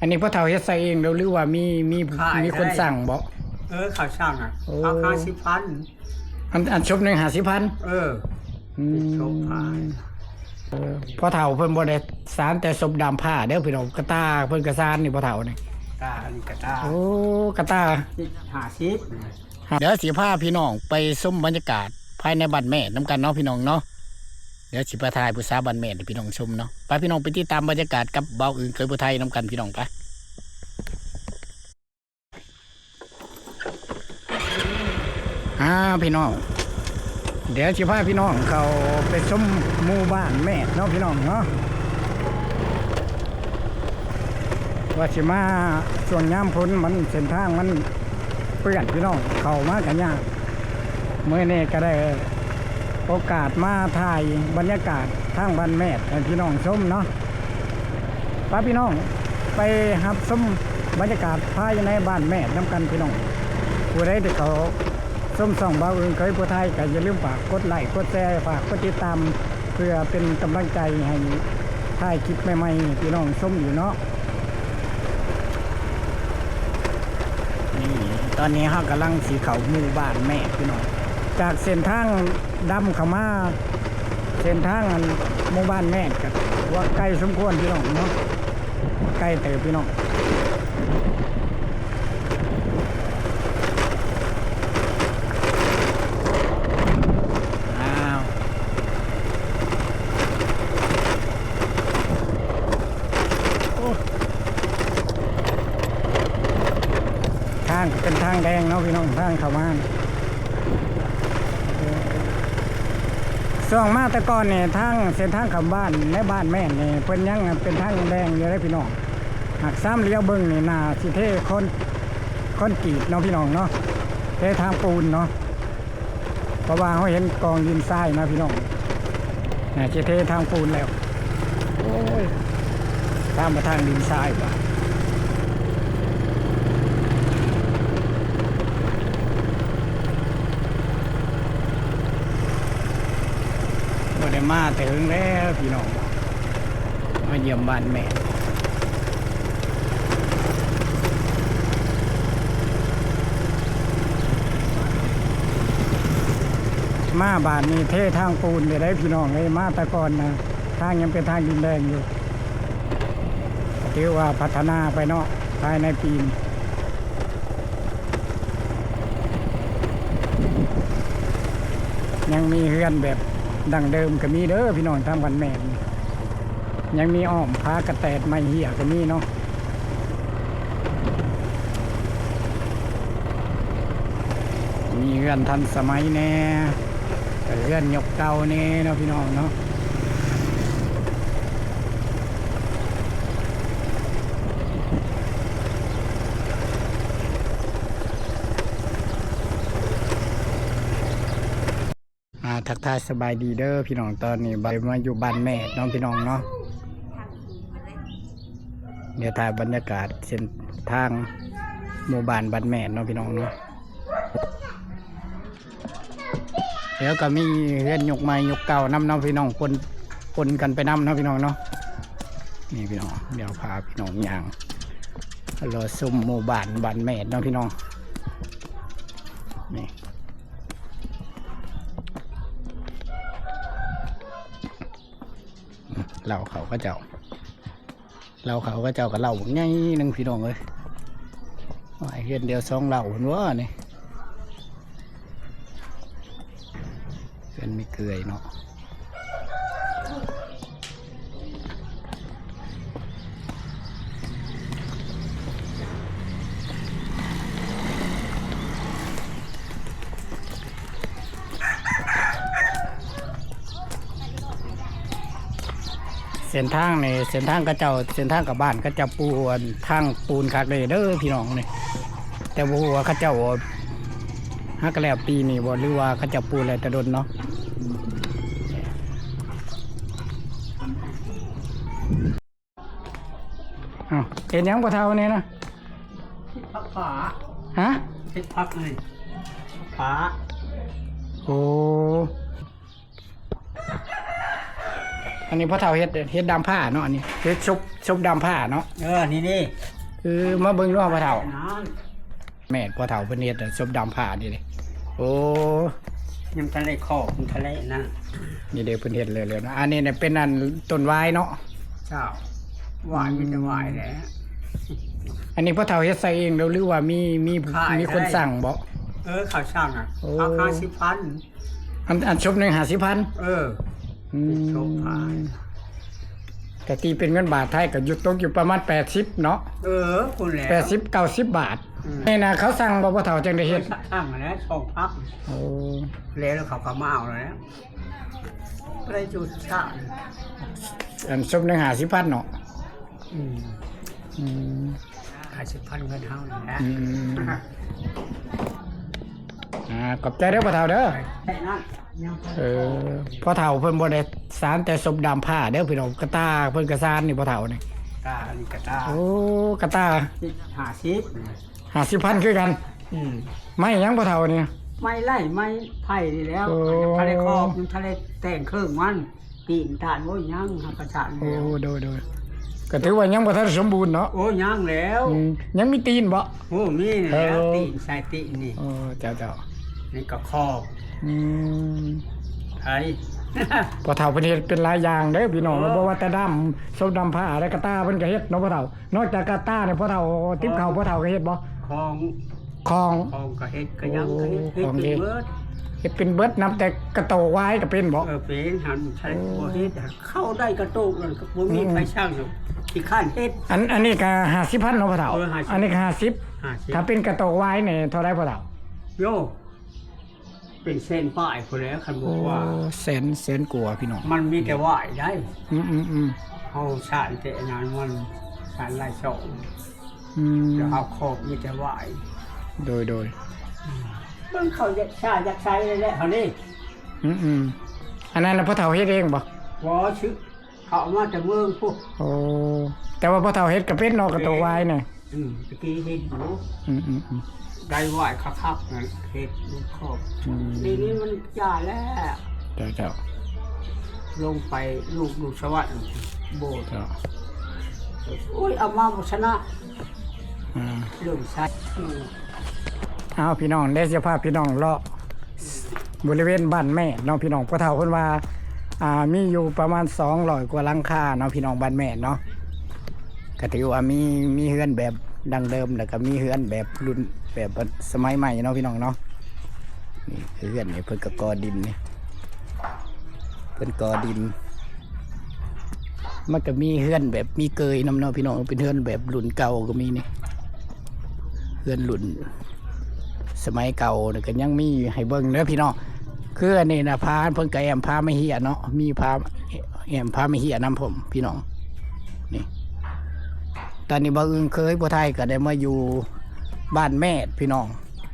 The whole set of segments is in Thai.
อันนี้พ่อเฒ่าเฮ็ดใส่เองแล้วหรือว่ามีมีขาย มีคนได้สั่งบ่ เออเขาช่างอะโอ้ เขาห้าสิบพันอันอันชบหนึง50,000เออ อืมชมขายเออพ่อเฒ่าเพิ่นบ่ได้สารแต่ศพดำผ้าเด้อพี่น้องกระตาเพิ่นก็สารนี่พ่อเฒ่านี่ตาอันนี้กระตาโอ้กระตาหาชิปเดี๋ยวสิพาพี่น้องไปชมบรรยากาศภายในบ้านแม่น้กันเนาะพี่น้องเนาะ เดี๋ยวสิไปถ่ายผู้สาวบ้านแม่พี่น้องชมเนาะไปพี่น้องไปติดตามบรรยากาศกับเบาอื่นเคยผู้ไทยน้ำกันพี่น้องไปอ่าพี่น้อง เดี๋ยวสิพาพี่น้องเขาไปชมหมู่บ้านแม่เนาะพี่น้องเนาะว่าสิมาช่วงย้ำพ้นมันเส้นทางมันเพื่อนพี่น้องเขามากันยากเมื่อนี้ก็ได้ โอกาสมาถ่ายบรรยากาศทางบ้านแม่ให้พี่น้องชมเนาะป้าพี่น้องไปรับชมบรรยากาศภายในบ้านแม่น้ำกันพี่น้องผู้ใดที่เขาชมส่องเบาอื่นเคยผู้ไทยก็อย่าลืมฝากกดไลค์กดแชร์ฝากกดติดตามเพื่อเป็นกำลังใจให้ถ่ายคลิปใหม่ๆพี่น้องชมอยู่เนาะนี่ตอนนี้เขากำลังสีเขาหมู่บ้านแม่พี่น้อง จากเส้นทางดำเขามาเส้นทางอันหมู่บ้านแม่กับว่าใกล้สมควรพี่น้องเนาะใกล้เตอพี่น้องอ้าวโอ้ทางเป็นทางแดงเนาะพี่น้องทางเข้ามา ส่วงมาแต่ก่อนเนี่ยทางเส้นทางข้าบ้านในบ้านแม่เนี่ยเพิ่นยังเป็นทางแดงอยู่เลยพี่น้องหากซ้ำเลี้ยวเบิ้งนี่นาสิเทคนคนกีดเนาะพี่น้องเนาะเททางปูนเนาะเพราะว่าเขาเห็นกองดินทรายนะพี่น้องน่าสิเททางปูนแล้วโอ้ยตามมาทางดินทรายว่ะ บ่ได้ มาถึงแล้วพี่น้อง มาเยี่ยมบ้านแม่มาบ้านนี้เททางปูนเลยได้พี่น้องเลยมาต่ก่อนนะทางยังเป็นทางดินแดงอยู่ถือว่าพัฒนาไปเนาะภายในปีนยังมีเฮือนแบบ ดังเดิมก็มีเด้อพี่น้องทำกันแม่นยังมีอ้อมพากระแตดไม่เหี้ยก็มีเนาะมีเรือนทันสมัยแน่เรือนยกเก่าแน่เนาะพี่น้องเนาะ ทักทายสบายดีเด้อพี่น้องตอนนี้ใบมาอยู่บ้านแม่น้องพี่น้องเนาะเดี๋ยวถ่ายบรรยากาศเส้นทางหมู่บ้านบ้านแม่น้องพี่น้องเนาะเดี๋ยวก็มีเฮือนยกไม้ยกเก่าน้ำน้องพี่น้องปนปนกันไปน้ำน้องพี่น้องเนาะนี่พี่น้องเดี๋ยวพาพี่น้องย่างรอซุ่มหมู่บ้านบ้านแม่น้องพี่น้องนี่ เหล่าเขาก็เจ้าเหล่าเขาก็เจ้ากับเหล่าง่ายนึงพี่น้องเลยว่าไอ้เห็นเดียวสองเหล่าเห็นว่านี่เป็นไม่เกยเนาะ เส้นทางนี่เส้นทางก็เจ้าเส้นทางกับบ้านก็จะปูนทางปูนคักเลยเด้อพี่น้องนี่แต่บ่ฮู้ว่าเขาเจ้าฮักแล้วปีนี้บ่หรือว่าเขาเจ้าปูนอะไรแต่ดนเนาะอ้าวเห็นหยังบ่เท่านี้นะพักผาฮะเช็ดพักเลยผาโอ้ อันนี้พ่อเฒ่าเฮ็ดเฮ็ดดำผ้าเนาะอันนี้เฮ็ดซุปซุปดำผ้าเนาะเออนี่นี่คือมาเบิ่งเนาะพ่อเฒ่าน้แม่นพ่อเฒ่าเพิ่นเฮ็ดอะซุปดำผ้านี่เลยโอ้ำยังทะเลขอบยังทะเลนั่นนี่เด้เพิ่นเฮ็ดเลยๆเนาะอันนี้เนี่ยเป็นอันต้นไว้เนาะเจ้าหวานมีแต่หวานแหละอันนี้พ่อเฒ่าเฮ็ดใส่เองแล้วหรือว่ามีมีขายมีคนได้สั่งบ่เออข่าวช่างอะโอ้ราคาสิบพันอันอันชุบหนึง50,000เออ อืมโชคผ่านแต่ตีเป็นเงินบาทไทยก็อยู่ตกอยู่ประมาณ 80 เนาะเออคุณแล้ว80 90 บาทอืมนี่นะเขาสั่งบ่พ่อเฒ่าจังได้เฮ็ดช่างมาแล้วสองพักโอ้แล้วเขาก็มาเอาแล้วอะไรจุดช่างอันชุบหนึง50,000เนาะอืมอืมขายสิบพันเงินเท่านั้นแหละ อืมอ่าขอบใจเด้อพ่อเฒ่าเด้อแค่นั้นยังเออพ่อเฒ่าเพิ่นบ่ได้สารแต่ศพดำผ้าเด้อพี่น้องกระตาเพิ่นก็สารนี่พ่อเฒ่านี่กาอันนี้กระตาโอ้กระตาหาซิป50,000คือกัน อืมไม่หยังพ่อเฒ่านี่ไม่ไล่ไม่ไผ่นี่แล้วโอ้ทะเลคอบมันทะเลแต่งเครื่องมันปีนฐานโอ้ยยังหักกระชานโอ้แล้วโดยโดยก็ถือว่ายังบ่ทันสมบูรณ์เนาะโอ้ยยังแล้วอืมยังมีตีนบ่โอ้มีนี่แล้วเออตีนใส่ตีนนี่โอ้เจ้าเจ้า นี่ก็คอบอืมไทย พอเฒ่าเพิ่นเฮ็ดเป็นหลายอย่างเด้อพี่น้องเออ บ่ว่าแต่ดำส้มดำผ้าและกระตาเพิ่นก็เฮ็ดเนาะพ่อเฒ่านอกจากกระตาเนี่ยพ่อเฒ่าติ๊บข้าวพ่อเฒ่าก็เฮ็ดบ่คลองคลองคลองก็เฮ็ดก็ยังก็เฮ็ดโอ้เฮ็ดของเป็นเฮ็ดเบิดเฮ็ดเป็นเบิดนับแต่กระโตไว้ก็เป็นบ่ เออเป็นหันใช้โอ้บ่เฮ็ดเข้าได้กระโตกนั่นก็บ่มีใครช่างอยู่ที่ข้านเฮ็ด อันอันนี้ก็50,000เนาะพ่อเฒ่าเออ50อันนี้ก็หา50ซิถ้าเป็นกระโตไว้เนี่ยเท่าไรพ่อเฒ่าโย เป็นเส้นป้ายพุ่นแล้วคันบอกว่า แสนแสนกว่าพี่น้องมันมีแต่ไหวได้อืมอืมอืมเฮาชาติแต่งานมันชาติไล่สองอืมเดี๋ยวเอาขอบมีแต่ไหวโดยโดยเบิ่งเขาอยากชาติอยากใช้เลยแหละเฮานี่อืมอืมอันนั้นน่ะพ่อเฒ่าเฮ็ดเองบ่บ่ชื่อเขาเอามาจากเมืองพวกโอ้แต่ว่าพ่อเฒ่าเฮ็ดก็เป็นเนาะกระโตไว้เนี่ยอืมตะกี้เฮ็ดอยู่อืมอืมอืม ได้ไหวคักๆนั่นเฮ็ดลูกขอบอืมทีนี้มันจ่าแล้ว เจ้าเจ้าลงไปลูกลูกสวัสดิ์โบสถ์เจ้าอุ้ยเอามาบ่ชนะอ่า เรื่องใช้อืมเอาพี่น้องได้เสื้อผ้าพี่น้องเลาะบริเวณบ้านแม่เน้องพี่น้องพ่อเฒ่าเพิ่นว่าอ่ามีอยู่ประมาณ200กว่าหลังคาเนาะพี่น้องบ้านแม่เนาะก็ถือว่ามีมีเฮือนแบบดังเดิมแล้วก็มีเฮือนแบบรุ่น แบบสมัยใหม่เนาะพี่น้องเนาะนี่เฮือนนี่เพิ่นก็ก่อดินนี่เพิ่นกอดิน มันก็มีเฮือนแบบมีเกยนํเนาะพี่น้องเป็นเฮือนแบบรุ่นเก่าก็มีนี่เฮือนรุ่นสมัยเก่าเนี่ยก็ยังมีให้เบิ่งเด้อพี่น้องคืออันนี้นะพาเพิ่นก็แอมพาไม่เหียเนาะมีพาแอมพาไม่เหียนํผม พี่น้องนี่ตอนนี้บ่อึงเคยบ่ไทยก็ได้มาอยู่ บ้านแม่พี่น้อง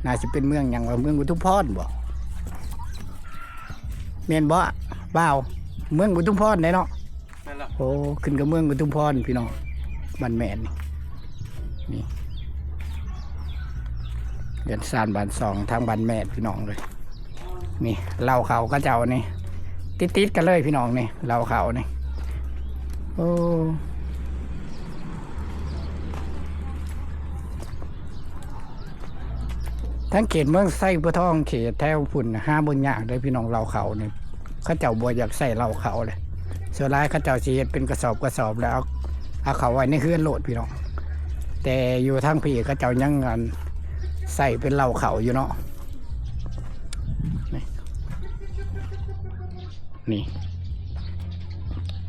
น่าสิเป็นเมืองหยังว่าเมืองอุทุมพรบ่แม่นบ่บ่าว เมืองอุทุมพรได้เนาะนั่นล่ะโอ้ขึ้นกับเมืองอุทุมพรพี่น้องบ้านแม่นนี่นี่เดือนซานบ้านสองทางบ้านแม่นพี่น้องเลย นี่เล่าเขาก็เจ้านี่ติดติดๆกันเลยพี่น้องนี่เล่าเขานี่โอ้ ทั้งเขตเมืองไส้ปะทองเขตแถวพุ่นห้าบนยากเลยพี่น้องเล่าเขาเนี่เขาเจ้าบัวอยากใส่เล่าเขาเลยส่วนร้ายเขาเจ้าสีเฮ็ดเป็นกระสอบกระสอบแล้วเอาเอาเขาไว้ในเฮือนโหลดพี่น้อง แต่อยู่ทางพี่เขาเจ้ายังงานใส่เป็นเหล่าเขาอยู่เนาะนี่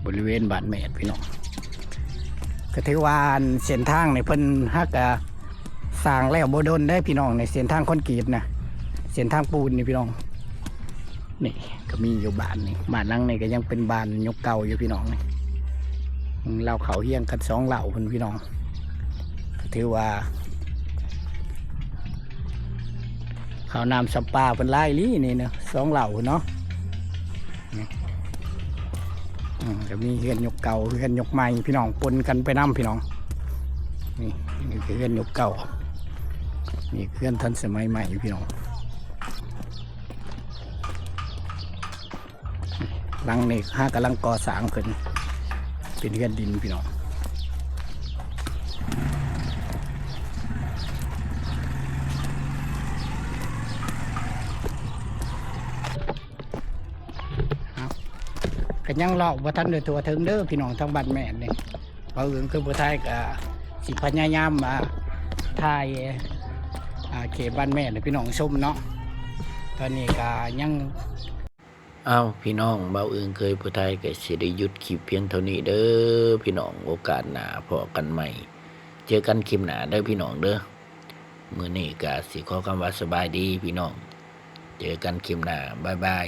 บริเวณบาดแมดพี่น้องก็ถือว่านเส้นทางในเพิ่นฮักกะ ร้างแล้วโบดนได้พี่น้องในเส้นทางคอนกรีตนะเส้นทางปูนนี่พี่น้อง นี่ก็มีอยู่บ้านนี่บ้านหลังนี่ก็ยังเป็นบ้านยกเก่าอยู่พี่น้องนี่เราเขาเฮียงกันสองเหล่าพุ่นพี่น้องถือว่าเขาวนำสปาเป็นไล่ลี่นี่เนาะสองเหล่าเนาะนี่อืมก็มีเฮือนยกเก่าเฮือนยกใหม่พี่น้องปนกันไปน้ำพี่น้องนี่เฮือนยกเก่า นี่คือเฮือนทันสมัยใหม่พี่น้องหลังนี่ห้ากำลังก่อสร้างขึ้น เป็นเรือนดินพี่น้องก็ยังหลอกว่าท่านเดือตัวถึงเด้อพี่น้องทั้งบ้านแม่นนี่เพราะอื่นคือผู้ไทยก็สิพยายามมาถ่าย เขตบ้านแม่ให้พี่น้องชมเนาะตอนนี้ก็ยังอ้าวพี่น้องเบาเอิงเคยผู้ไทยก็สิริยุดคลิปเพียงเท่านี้เด้อพี่น้องโอกาสหนาพอกันใหม่ เจอกันคลิปหนาเด้อพี่น้องเด้อมือนี้ก็สิขอคำว่าสบายดีพี่น้อง เจอกันคลิปหนาบายบาย